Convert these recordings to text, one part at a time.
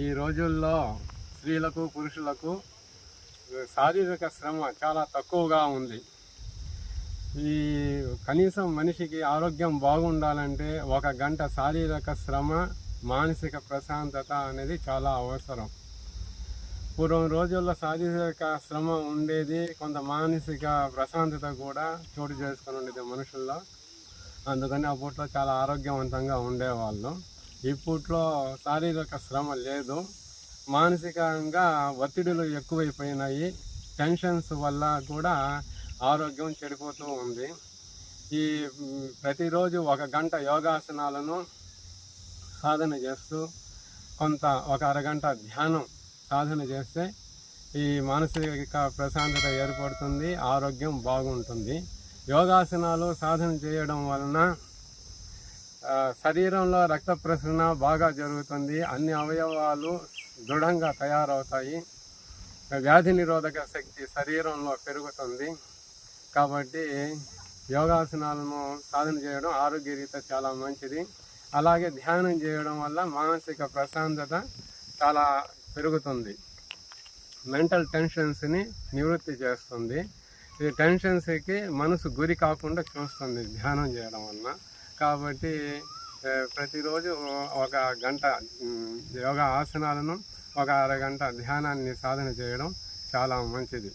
ఈ రోజుల్లో స్త్రీలకు పురుషులకు శారీరక శ్రమ చాలా తక్కువగా ఉంది. ఈ కనీసం మనిషికి ఆరోగ్యం బాగుండాలంటే ఒక గంట శారీరక శ్రమ మానసిక ప్రశాంతత అనేది చాలా అవసరం. పూర్వం రోజుల్లో శారీరక శ్రమ ఉండేది కొంత మానసిక ప్రశాంతత కూడా చోటు చేసుకొని ఉండేది మనుషుల్లో. అందుకని అప్పట్లో చాలా ఆరోగ్యవంతంగా ఉండేవాళ్ళు. ఇప్పట్లో శారీరక శ్రమ లేదు. మానసికంగా ఒత్తిడులు ఎక్కువైపోయినాయి. టెన్షన్స్ వల్ల కూడా ఆరోగ్యం చెడిపోతూ ఉంది. ఈ ప్రతిరోజు ఒక గంట యోగాసనాలను సాధన చేస్తూ కొంత ఒక అరగంట ధ్యానం సాధన చేస్తే ఈ మానసిక ప్రశాంతత ఏర్పడుతుంది ఆరోగ్యం బాగుంటుంది. యోగాసనాలు సాధన చేయడం వలన శరీరంలో రక్త ప్రసరణ బాగా జరుగుతుంది. అన్ని అవయవాలు దృఢంగా తయారవుతాయి. వ్యాధి నిరోధక శక్తి శరీరంలో పెరుగుతుంది. కాబట్టి యోగాసనాలను సాధన చేయడం ఆరోగ్యరీత చాలా మంచిది. అలాగే ధ్యానం చేయడం వల్ల మానసిక ప్రశాంతత చాలా పెరుగుతుంది. మెంటల్ టెన్షన్స్ని నివృత్తి చేస్తుంది. ఈ టెన్షన్స్కి మనసు గురి కాకుండా చూస్తుంది ధ్యానం చేయడం వల్ల కాబట్టి ప్రతిరోజు ఒక గంట ఉమ్, యోగా ఆసనాలను ఒక అరగంట ధ్యానాన్ని సాధన చేయడం చాలా మంచిది.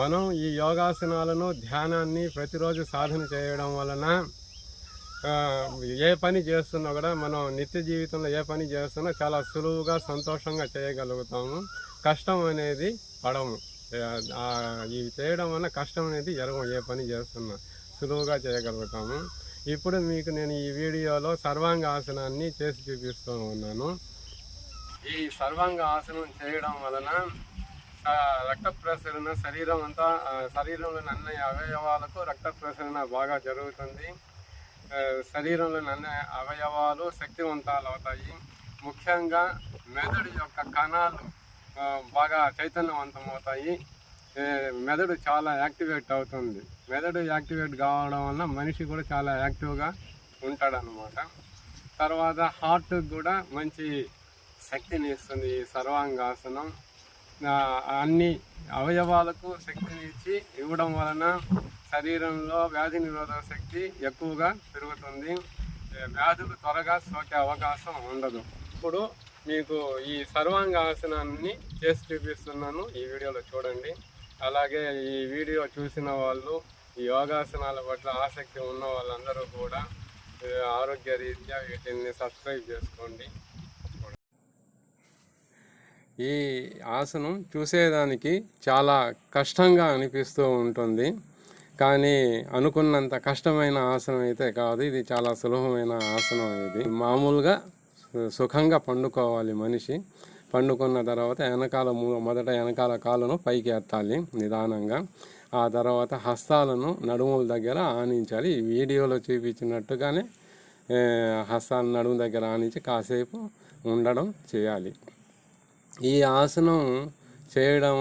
మనం ఈ యోగాసనాలను ధ్యానాన్ని ప్రతిరోజు సాధన చేయడం వలన ఏ పని చేస్తున్నా కూడా మనం నిత్య జీవితంలో ఏ పని చేస్తున్నా చాలా సులువుగా సంతోషంగా చేయగలుగుతాము. కష్టం అనేది పడము. ఇవి చేయడం వల్ల కష్టం అనేది ఎరగం ఏ పని చేస్తున్నా. సులువుగా చేయగలుగుతాము. ఇప్పుడు మీకు నేను ఈ వీడియోలో సర్వాంగ ఆసనాన్ని చేసి చూపిస్తూ ఉన్నాను. ఈ సర్వాంగ ఆసనం చేయడం వలన రక్త ప్రసరణ శరీరం అంతా శరీరంలోని అన్ని అవయవాలకు రక్త ప్రసరణ బాగా జరుగుతుంది. శరీరంలోని అన్ని అవయవాలు శక్తివంతాలు అవుతాయి. ముఖ్యంగా మెదడు యొక్క కణాలు బాగా చైతన్యవంతం అవుతాయి. మెదడు చాలా యాక్టివేట్ అవుతుంది. మెదడు యాక్టివేట్ కావడం వల్ల మనిషి కూడా చాలా యాక్టివ్గా ఉంటాడనమాట తర్వాత హార్ట్ కూడా మంచి శక్తిని ఇస్తుంది ఈ సర్వాంగాసనం. అన్ని అవయవాలకు శక్తిని ఇచ్చి ఇవ్వడం వలన శరీరంలో వ్యాధి నిరోధక శక్తి ఎక్కువగా పెరుగుతుంది. వ్యాధులు త్వరగా సోకే అవకాశం ఉండదు. ఇప్పుడు మీకు ఈ సర్వాంగాసనాన్ని చేసి చూపిస్తున్నాను. ఈ వీడియోలో చూడండి. అలాగే ఈ వీడియో చూసిన వాళ్ళు ఈ యోగాసనాల పట్ల ఆసక్తి ఉన్న వాళ్ళందరూ కూడా ఆరోగ్య రీత్యా వీటిని సబ్స్క్రైబ్ చేసుకోండి. ఈ ఆసనం చూసేదానికి చాలా కష్టంగా అనిపిస్తూ ఉంటుంది. కానీ అనుకున్నంత కష్టమైన ఆసనం అయితే కాదు. ఇది చాలా సులభమైన ఆసనం ఇది. మామూలుగా సుఖంగా పండుకోవాలి మనిషి. పండుకున్న తర్వాత వెనకాల మొదట వెనకాల కాళ్ళను పైకి ఎత్తాలి నిదానంగా. ఆ తర్వాత హస్తాలను నడుముల దగ్గర ఆనించాలి. ఈ వీడియోలో చూపించినట్టుగానే హస్తాలను హస్తాల నడుము దగ్గర ఆనించి కాసేపు ఉండడం చేయాలి. ఈ ఆసనం చేయడం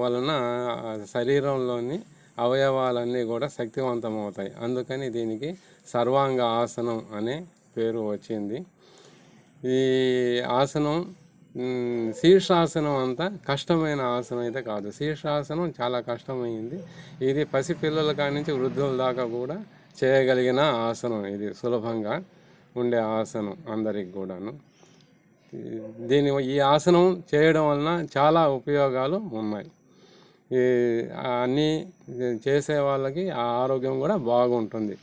వలన శరీరంలోని అవయవాలన్నీ కూడా శక్తివంతం అవుతాయి అందుకని దీనికి సర్వాంగ ఆసనం అనే పేరు వచ్చింది. ఈ ఆసనం శీర్షాసనం అంతా కష్టమైన ఆసనం అయితే కాదు. శీర్షాసనం చాలా కష్టమైంది. ఇది పసిపిల్లల కాడి నుంచి వృద్ధుల దాకా కూడా చేయగలిగిన ఆసనం ఇది. సులభంగా ఉండే ఆసనం అందరికి కూడాను. దీని ఈ ఆసనం చేయడం వలన చాలా ఉపయోగాలు ఉన్నాయి. ఈ అన్నీ చేసే వాళ్ళకి ఆ ఆరోగ్యం కూడా బాగుంటుంది.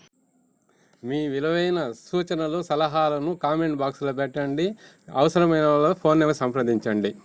మీ విలువైన సూచనలు సలహాలను కామెంట్ బాక్స్లో పెట్టండి. అవసరమైన వాళ్ళ ఫోన్ నెంబర్ సంప్రదించండి.